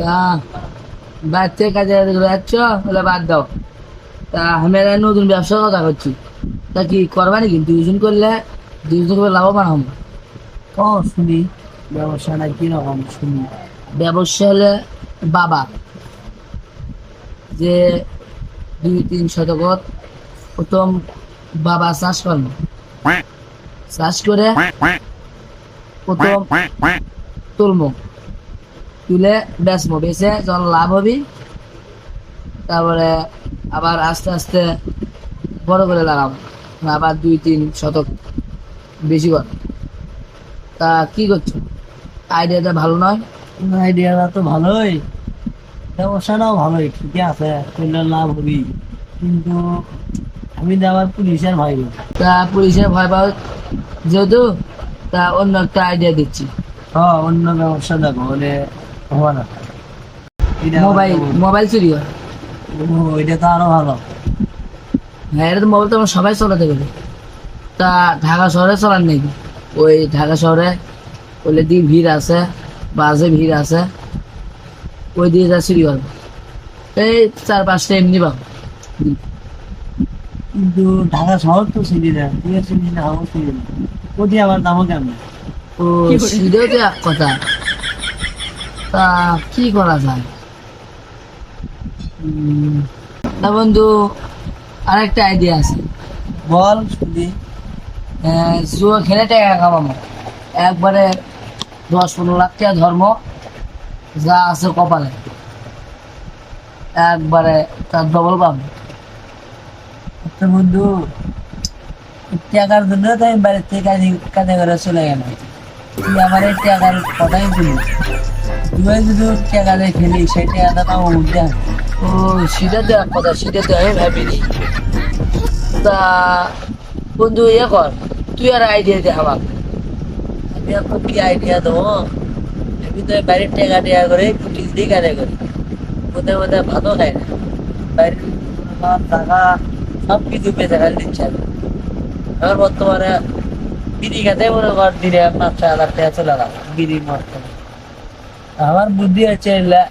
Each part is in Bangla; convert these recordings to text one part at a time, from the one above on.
তা বাচ্চা কাজে যাচ্ছ বলে বাদ দাও। তা আমি নতুন ব্যবসার কথা করছি তা কি করবা নাকি দুইজন করলে দুইজন করে লাভবান হব? ও শুনি। ব্যবসাটা কীরকম? শুনি। ব্যবসা হলে বাবা যে দুই তিন শতকত প্রথম বাবা চাষ করব চাষ করে প্রথম তুলবো তুলে বেচবো বেচে যখন লাভ হবি তারপরে আবার আস্তে আস্তে বড় করে লাগাবো। আবার দুই তিন শতক বেশি কর। তা কি করছ? আইডিয়াটা ভালো নয়? আইডিয়াটা তো ভালোই। ব্যবসাটাও ভালোই ঠিকই আছে করলে লাভ হবি কিন্তু আমি তো আবার পুলিশের ভাই না। তা পুলিশের ভয় পাও যেহেতু তা অন্য একটা আইডিয়া দিচ্ছি। হ্যাঁ অন্য ব্যবসা দেখো বলে না। মোবাইল মোবাইল চুরি হয়। ও, তো আরও ভালো। হ্যাঁ এটা তো মোবাইল তো আমরা সবাই চালাতে পারি। তা ঢাকা শহরে চালান নাকি? ওই ঢাকা শহরে ওলে দিয়ে ভিড় আছে বাসে ভিড় আছে ওই দিয়ে যা চুরি করবে এই চার পাঁচটা এমনি পাবো। কিন্তু ঢাকা শহর তো চিনি না তুই চিনি না আমার চিনি না। ওটি আবার দামও কেমন? ও সেটাও তো কথা। কি করা যায়? না বন্ধু, আরেকটা আইডিয়া আছে। বল, শুনি। খেলে টাকা একবারে দশ পনেরো লাখ টাকা ধর্ম, যা আছে কপালে। একবারে তার ডবল পাবো। তো বন্ধু, টাকার জন্য তো আমি বাড়ির থেকে কাজে কাজে করে চলে গেলাম। আমার এই টাকার কথাই তুই যদি টাকা দিয়ে খেলি সেই টাকাটা তো আমার ও, সেটা এক কথা, সেটা তো আমি ভাবিনি। তা, বন্ধু ইয়ে কর, তুই আর আইডিয়া দে আমাকে আমি এখন কি আইডিয়া দেবো? আমি তো বাড়ির টাকা দেওয়া করে কাজে করি। ভাতও খাই না। টাকা সব কিছু পেতে দিচ্ছে আমি আমার বর্তমানে বিড়ি খাতে মনে কর দিনে পাঁচ ছয় হাজার টাকা চলে গেল। বিড়ি মরতে। আমার বুদ্ধি হচ্ছে এলে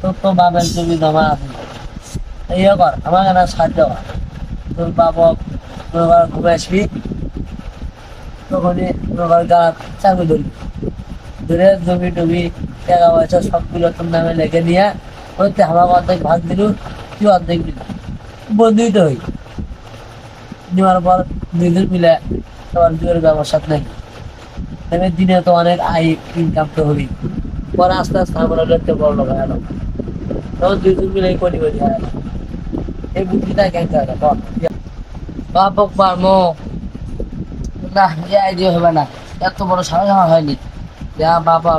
তোর তো বাবের জমি জমা আছে। ইয়ে কর, আমার কেন সাহায্য কর? তোর বাবা তোর ঘুরে আসবি। তখনই তোর গা চাকরি ধরবি। ধরে জমি টমি, টাকা পয়সা সবগুলো তোর নামে লেগে নিয়ে ওইতে আমার অর্ধেক ভাগ দিল, তুই অর্ধেক দিল। বন্ধুই তো হই। নেওয়ার পর দুজন মিলে তোমার দুয়ের ব্যবসা নেই। দিনে তো অনেক আয় ইনকাম তো হবি পরে আস্তে আস্তে আমরা লড়তে হয়ে গেল তখন দুজন মিলে কোটি হয়ে গেল এই বুদ্ধিটা কেন করে বাপক পারমো না এই আইডিয়া হবে না। এত বড় সাহস আমার হয়নি। যা বাবা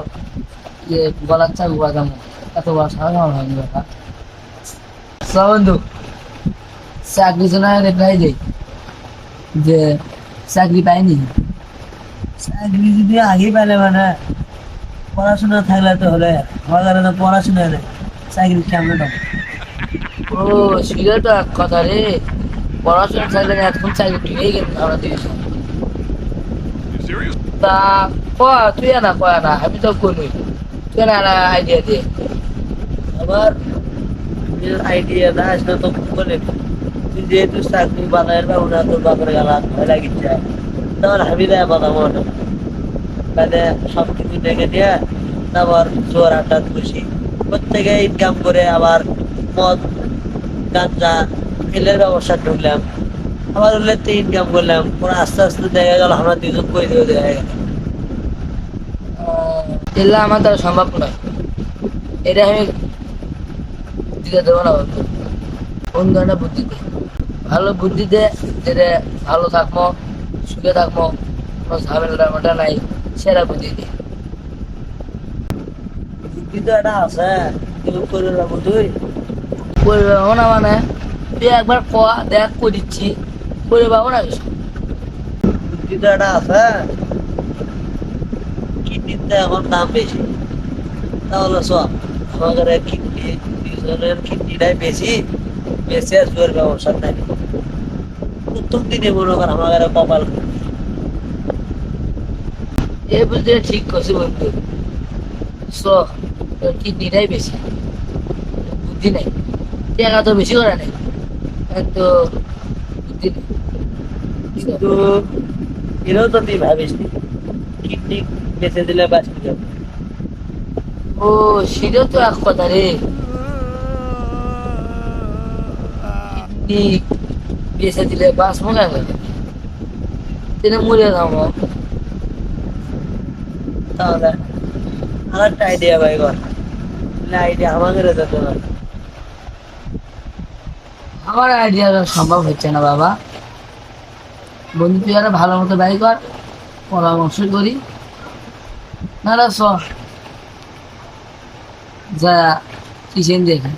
ইয়ে গলার চা গুয়া কেমন এত বড় সাহস আমার হয়নি, বাবা। বন্ধু। চাকরি জন্য রিপ্লাই দেই। যে, চাকরি পাইনি। চাকরি যদি আগে পেলে মানে। পড়াশোনা থাকলে তো হলে আমার কারণে পড়াশোনা নেই চাকরি কেমন পাবো ও সেটা তো এক কথা রে। পড়াশোনা থাকলে না এখন চাকরি পেয়ে গেল আমরা দিয়েছি তা কয়া তুই না কয়া না আমি তো করি তুই না আইডিয়া দিয়ে। আমার আইডিয়া না আসলে তো বলে তুই যেহেতু চাকরি বানায় বা ওরা তোর বাপের গালা ভয় লাগিচ্ছে। তখন আমি দেয় বানাবো মানে সব কিছু দেখে দিয়ে তারপর জোর আড্ডা খুশি প্রত্যেকে ইনকাম করে আবার মদ, গাঞ্জা, তেলের ব্যবসা ঢুকলাম। আবার উল্লেতে ইনকাম করলাম। পরে আস্তে আস্তে দেখা গেল আমরা দুজন করে দিয়ে দেখা গেল আমার দ্বারা সম্ভব নয়। এটা আমি দিতে দেবো না বন্ধু। কোন ধরনের বুদ্ধি দে ভালো বুদ্ধি দে, যেটা ভালো থাকব সুখে থাকব কোনো ঝামেলা নাই। সেরা দে বুদ্ধি তো একটা আছে কিন্তু করে যাব তুই করবে পাবো না মানে? তুই একবার ক দেখ করিচ্ছি। করে পাবো না কিছু? বুদ্ধি তো একটা আছে। কিডনিতে এখন দাম বেশি। তাহলে সব আমাদের কিডনি দুজনের কিডনিটাই বেশি। বেশি আর জোর ব্যবসা নাই। প্রথম দিনে মনে কর আমাদের কপাল এই বুদ্ধিটা ঠিক করছি বন্ধু। তোর কিডনিটাই বেশি। বুদ্ধি নেই। টাকা তো বেশি করে নেই। তো বুদ্ধি নেই। কিন্তু এটাও তো তুই ভাবিস কিডনি বেঁচে দিলে বাঁচতে যাবে ও সেটাও তো এক কথা রে। কিডনি বেঁচে দিলে মনে হবে তিনি মরে যাব। আর একটা আইডিয়া ভাই কর। আইডিয়া আমাদের যেতে পারে আমার আইডিয়া সম্ভব হচ্ছে না, বাবা। বন্ধু, তুই আরও ভালো মতো বাই কর, পরামর্শ করি। না না যা কিচেন দেখে।